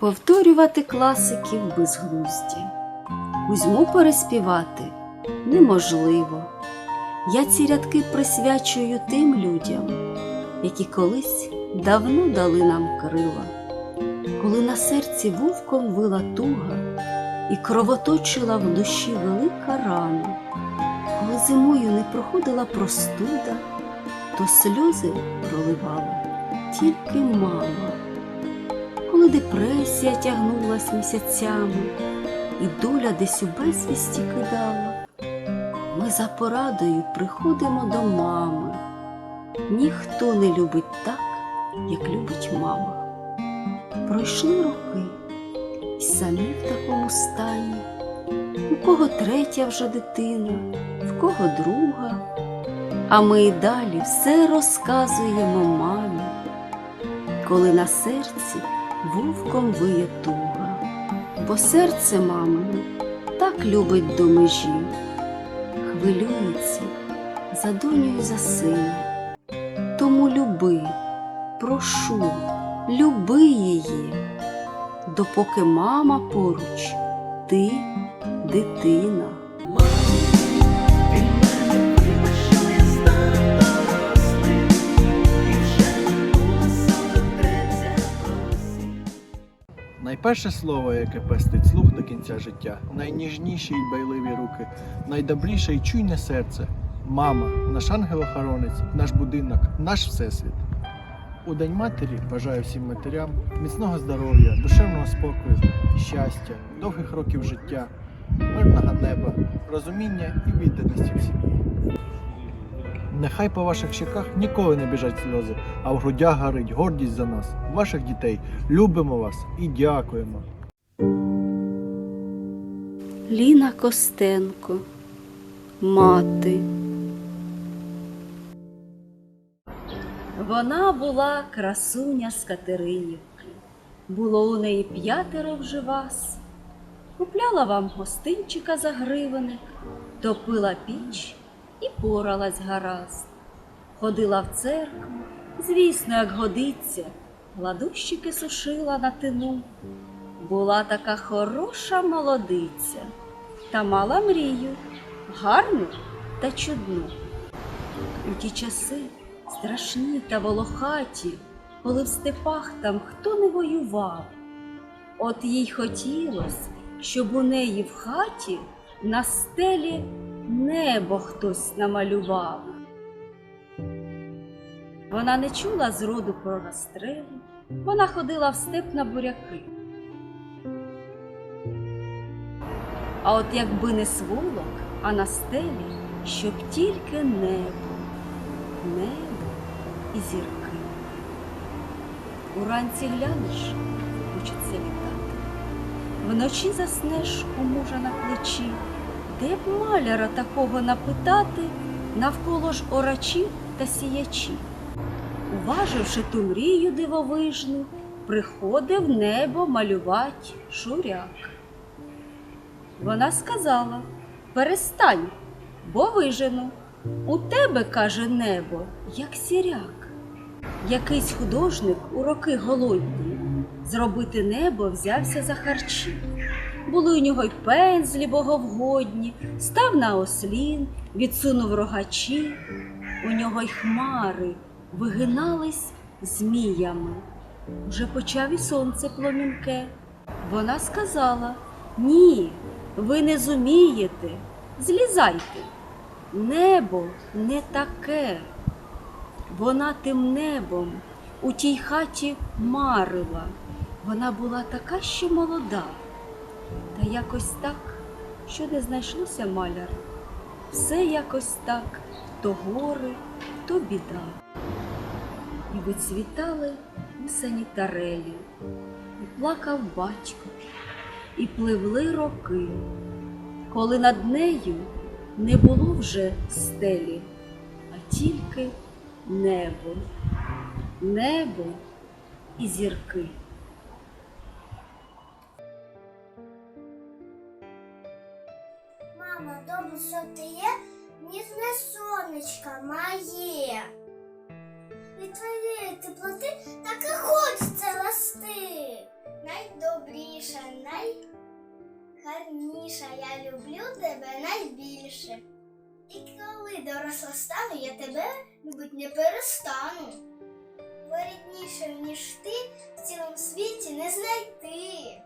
повторювати класиків безглузді. Кузьму переспівати неможливо. Я ці рядки присвячую тим людям, які колись давно дали нам крила, коли на серці вовком вила туга і кровоточила в душі велика рана, коли зимою не проходила простуда, то сльози проливала тільки мама, коли депресія тягнулась місяцями, і доля десь у безвісті кидала. Ми за порадою приходимо до мами. Ніхто не любить так, як любить мама. Пройшли роки, і самі в такому стані. У кого третя вже дитина, в кого друга. А ми й далі все розказуємо мамі, коли на серці вовком виє туга, бо серце мамине так любить до межі хвилюється за доню і за сина. Тому люби, прошу, люби її, допоки мама поруч, ти дитина. Найперше слово, яке пестить слух до кінця життя, найніжніші й байливі руки, найдобріше й чуйне серце. Мама, наш ангел-охоронець, наш будинок, наш всесвіт. У День матері бажаю всім матерям міцного здоров'я, душевного спокою, щастя, довгих років життя, мирного неба, розуміння і відданості в сім'ї. Нехай по ваших щеках ніколи не біжать сльози, а в грудях горить гордість за нас, ваших дітей. Любимо вас і дякуємо. Ліна Костенко, мати. Вона була красуня з Катеринівки. Було у неї п'ятеро вже вас. Купляла вам гостинчика за гривенник, топила піч і поралась гаразд. Ходила в церкву, звісно, як годиться, гладущики сушила на тину. Була така хороша молодиця та мала мрію, гарну та чудну. У ті часи страшні та волохаті, коли в степах там хто не воював. От їй хотілось, щоб у неї в хаті на стелі небо хтось намалював. Вона не чула зроду про розстріли, вона ходила в степ на буряки. А от якби не сволок, а на стелі, щоб тільки небо, небо і зірки. Уранці глянеш, хочеться літати. Вночі заснеш у мужа на плечі, де б маляра такого напитати, навколо ж орачі та сіячі. Уваживши ту мрію дивовижну, приходив небо малювать шуряк. Вона сказала перестань, бо вижену. У тебе, каже небо, як сіряк. Якийсь художник у роки голодні зробити небо взявся за харчі. Були у нього й пензлі боговгодні, став на ослін, відсунув рогачі. У нього й хмари вигинались зміями. Вже почав і сонце пломінке. Вона сказала ні, ви не зумієте, злізайте. Небо не таке. Вона тим небом у тій хаті марила. Вона була така ще молода, та якось так, що не знайшлося маляра. Все якось так, то гори, то біда. І вицвітали усені тарелі, і плакав батько, і пливли роки, коли над нею не було вже стелі, а тільки небо, небо і зірки. мама, дома все ти ніжне сонечко моє. Від твоєї теплоти так і хочеться рости. Найдобріша, найгарніша, я люблю тебе найбільше. І коли доросла стану, я тебе мабуть, не перестану. Бо ніж ти в цілому світі не знайти.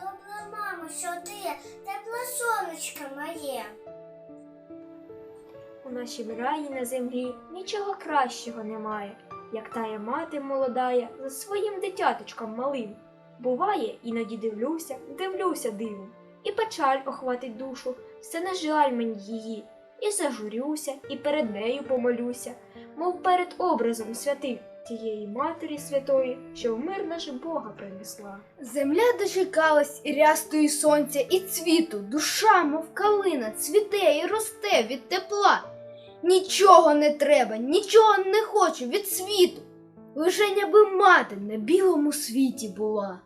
Добра, мамо, що ти, тепле сонечко моє. У нашім раї на землі нічого кращого немає, як тая мати молодая за своїм дитяточком малим. Буває, іноді дивлюся, дивлюся дивом, і печаль охватить душу, все не жаль мені її, і зажурюся, і перед нею помолюся, мов перед образом святим тієї матері святої, що в мир наш Бога принесла. Земля дочекалась і рястої сонця, і цвіту, душа, мов калина, цвіте і росте від тепла. Нічого не треба, нічого не хочу від світу. Лише аби мати на білому світі була.